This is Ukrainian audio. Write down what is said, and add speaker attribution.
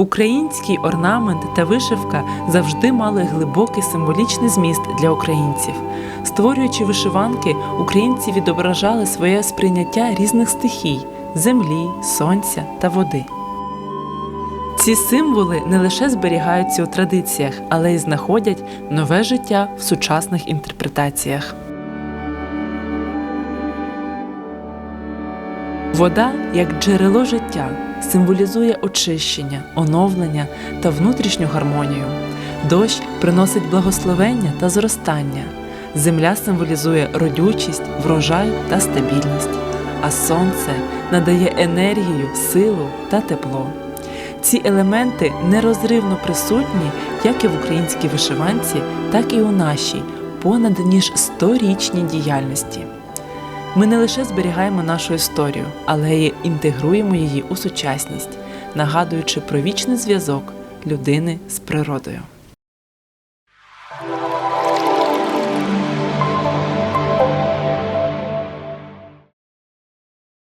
Speaker 1: Український орнамент та вишивка завжди мали глибокий символічний зміст для українців. Створюючи вишиванки, українці відображали своє сприйняття різних стихій землі, сонця та води. Ці символи не лише зберігаються у традиціях, але й знаходять нове життя в сучасних інтерпретаціях. Вода, як джерело життя, символізує очищення, оновлення та внутрішню гармонію. Дощ приносить благословення та зростання. Земля символізує родючість, врожай та стабільність, а сонце надає енергію, силу та тепло. Ці елементи нерозривно присутні як і в українській вишиванці, так і у нашій понад ніж сторічній діяльності. Ми не лише зберігаємо нашу історію, але й інтегруємо її у сучасність, нагадуючи про вічний зв'язок людини з природою.